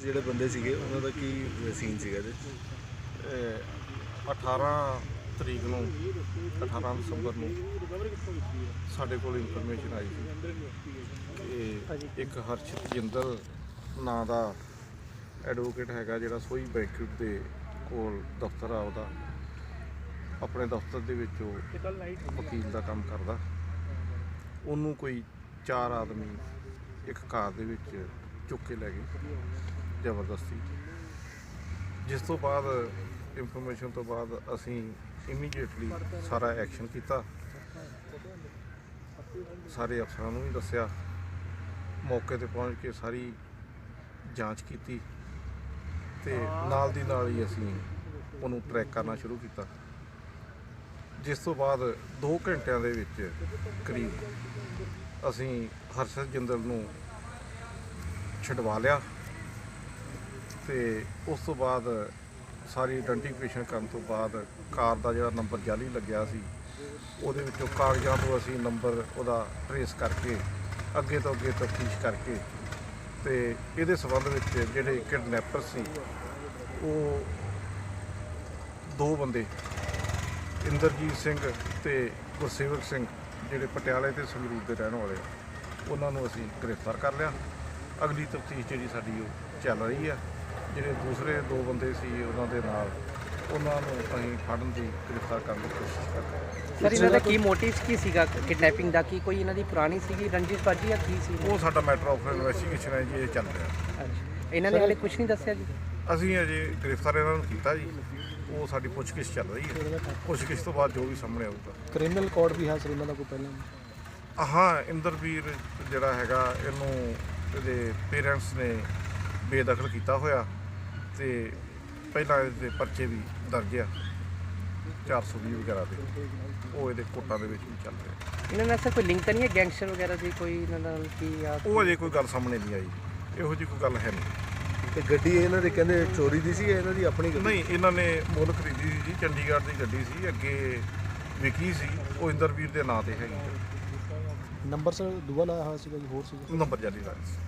ਬੰਦੇ ਸੀਗੇ ਉਹਨਾਂ ਦਾ ਕੀ ਸੀਨ ਸੀਗਾ ਇਹਦੇ 'ਚ? ਇਹ 18 ਤਰੀਕ ਨੂੰ 18 ਦਸੰਬਰ ਨੂੰ ਸਾਡੇ ਕੋਲ ਇਨਫੋਰਮੇਸ਼ਨ ਆਈ ਸੀ ਕਿ ਇੱਕ ਹਰਸ਼ਿਤ ਜਿੰਦਲ ਨਾਂ ਦਾ ਐਡਵੋਕੇਟ ਹੈਗਾ ਜਿਹੜਾ ਸੋਈ ਬੈਂਕਟ ਦੇ ਕੋਲ ਦਫ਼ਤਰ ਆ ਉਹਦਾ। ਆਪਣੇ ਦਫ਼ਤਰ ਦੇ ਵਿੱਚ ਉਹ ਵਕੀਲ ਦਾ ਕੰਮ ਕਰਦਾ। ਉਹਨੂੰ ਕੋਈ ਚਾਰ ਆਦਮੀ ਇੱਕ ਕਾਰ ਦੇ ਵਿੱਚ ਚੁੱਕ ਕੇ ਲੈ ਗਏ। ਜ਼ਬਰਦਸਤੀ। ਜਿਸ ਤੋਂ ਬਾਅਦ ਇਨਫੋਰਮੇਸ਼ਨ ਤੋਂ ਬਾਅਦ ਅਸੀਂ ਇਮੀਡੀਏਟਲੀ ਸਾਰਾ ਐਕਸ਼ਨ ਕੀਤਾ। ਸਾਰੇ ਅਫਸਰਾਂ ਨੂੰ ਵੀ ਦੱਸਿਆ। ਮੌਕੇ ਤੇ ਪਹੁੰਚ ਕੇ ਸਾਰੀ ਜਾਂਚ ਕੀਤੀ ਤੇ ਨਾਲ ਦੀ ਨਾਲ ਹੀ ਅਸੀਂ ਉਹਨੂੰ ਟਰੈਕ ਕਰਨਾ ਸ਼ੁਰੂ ਕੀਤਾ। ਜਿਸ ਤੋਂ ਬਾਅਦ 2 ਘੰਟਿਆਂ ਦੇ ਵਿੱਚ ਕਰੀਬ ਅਸੀਂ ਹਰਸ਼ਦ ਜਿੰਦਲ ਨੂੰ ਛਡਵਾ ਲਿਆ। ਤੇ ਉਸ ਤੋਂ ਬਾਅਦ ਸਾਰੀ ਆਇਡੈਂਟੀਫਿਕੇਸ਼ਨ ਕਰਨ ਤੋਂ ਬਾਅਦ ਕਾਰ ਦਾ ਜਿਹੜਾ ਨੰਬਰ ਜਾਲੀ ਲੱਗਿਆ ਸੀ ਉਹਦੇ ਵਿੱਚੋਂ ਕਾਗਜ਼ਾਂ ਤੋਂ ਅਸੀਂ ਨੰਬਰ ਉਹਦਾ ਟਰੇਸ ਕਰਕੇ ਅੱਗੇ ਤੋਂ ਅੱਗੇ ਤਫਤੀਸ਼ ਕਰਕੇ ਤੇ ਇਹਦੇ ਸਬੰਧ ਵਿੱਚ ਜਿਹੜੇ ਕਿਡਨੈਪਰ ਸੀ ਉਹ ਦੋ ਬੰਦੇ ਇੰਦਰਜੀਤ ਸਿੰਘ ਤੇ ਗੁਰਸੇਵਕ ਸਿੰਘ ਜਿਹੜੇ ਪਟਿਆਲੇ ਤੇ ਸੰਗਰੂਰ ਦੇ ਰਹਿਣ ਵਾਲੇ ਆ, ਉਹਨਾਂ ਨੂੰ ਅਸੀਂ ਗ੍ਰਿਫਤਾਰ ਕਰ ਲਿਆ। ਅਗਲੀ ਤਫਤੀਸ਼ ਜਿਹੜੀ ਸਾਡੀ ਉਹ ਚੱਲ ਰਹੀ ਆ। ਜਿਹੜੇ ਦੂਸਰੇ ਦੋ ਬੰਦੇ ਸੀ ਉਹਨਾਂ ਦੇ ਨਾਲ ਉਹਨਾਂ ਨੂੰ ਅਸੀਂ ਫੜਨ ਦੀ ਗ੍ਰਿਫਤਾਰ ਕਰਨ ਦੀ ਕੋਸ਼ਿਸ਼ ਕਰ ਰਹੇ ਹਾਂ। ਸਰ ਇਹਨਾਂ ਦਾ ਕੀ ਮੋਟਿਵ ਕੀ ਸੀਗਾ? ਕਿਡਨੈਪਿੰਗ ਦਾ ਕੀ ਕੋਈ ਇਹਨਾਂ ਦੀ ਪੁਰਾਣੀ ਸੀਗੀ ਰੰਜਿਸ਼ ਬਾਜੀ ਜਾਂ ਕੀ ਸੀ? ਉਹ ਸਾਡਾ ਮੈਟਰ ਆਫ ਇਨਵੈਸਟੀਗੇਸ਼ਨ ਹੈ ਜੀ ਇਹ ਚੱਲ ਰਿਹਾ। ਅੱਛਾ। ਇਹਨਾਂ ਨੇ ਹਲੇ ਕੁਝ ਨਹੀਂ ਦੱਸਿਆ ਜੀ? ਅਸੀਂ ਅਜੇ ਗ੍ਰਿਫਤਾਰ ਇਹਨਾਂ ਨੂੰ ਕੀਤਾ ਜੀ। ਉਹ ਸਾਡੀ ਪੁੱਛਗਿੱਛ ਚੱਲ ਰਹੀ ਹੈ। ਪੁੱਛਗਿੱਛ ਤੋਂ ਬਾਅਦ ਜੋ ਵੀ ਸਾਹਮਣੇ ਆਊਗਾ। ਕ੍ਰਿਮੀਨਲ ਕੋਡ ਵੀ ਹੈ ਸਰ ਇਹਨਾਂ ਦਾ ਕੋਈ ਪਹਿਲਾਂ? ਹਾਂ ਇੰਦਰਵੀਰ ਜਿਹੜਾ ਹੈਗਾ ਇਹਨੂੰ ਇਹਦੇ ਪੇਰੈਂਟਸ ਨੇ ਬੇਦਖਲ ਕੀਤਾ ਹੋਇਆ। ਤੇ ਪਹਿਲਾਂ ਇਹਦੇ ਪਰਚੇ ਵੀ ਦਰਜ ਆ 420 ਵਗੈਰਾ ਦੇ। ਉਹ ਇਹਦੇ ਕੋਟਾਂ ਦੇ ਵਿੱਚ ਵੀ ਚੱਲ ਰਿਹਾ। ਇਹਨਾਂ ਨਾਲ ਸਰ ਕੋਈ ਲਿੰਕ ਤਾਂ ਨਹੀਂ ਹੈ? ਗੈਂਗਸਟਰ ਵਗੈਰਾ ਦੀ ਕੋਈ ਇਹਨਾਂ ਨਾਲ ਕੀ ਆ? ਉਹ ਅਜੇ ਕੋਈ ਗੱਲ ਸਾਹਮਣੇ ਨਹੀਂ ਆਈ। ਇਹੋ ਜਿਹੀ ਕੋਈ ਗੱਲ ਹੈ ਨਹੀਂ। ਤੇ ਗੱਡੀ ਇਹਨਾਂ ਦੇ ਕਹਿੰਦੇ ਚੋਰੀ ਦੀ ਸੀ ਜਾਂ ਇਹਨਾਂ ਦੀ ਆਪਣੀ ਗੱਡੀ? ਨਹੀਂ ਇਹਨਾਂ ਨੇ ਮੁੱਲ ਖਰੀਦੀ ਸੀ ਜੀ ਚੰਡੀਗੜ੍ਹ ਦੀ ਗੱਡੀ ਸੀ ਅੱਗੇ ਵਿਕੀ ਸੀ ਉਹ ਇੰਦਰਵੀਰ ਦੇ ਨਾਂ ਤੇ ਹੈਗੀ ਨੰਬਰ ਸਰ ਦੂਆ ਲਾਇਆ ਹੋਇਆ ਸੀਗਾ ਜੀ ਹੋਰ ਸੀਗਾ? ਨੰਬਰ ਜਾਰੀ ਲਾਇਆ ਸੀ।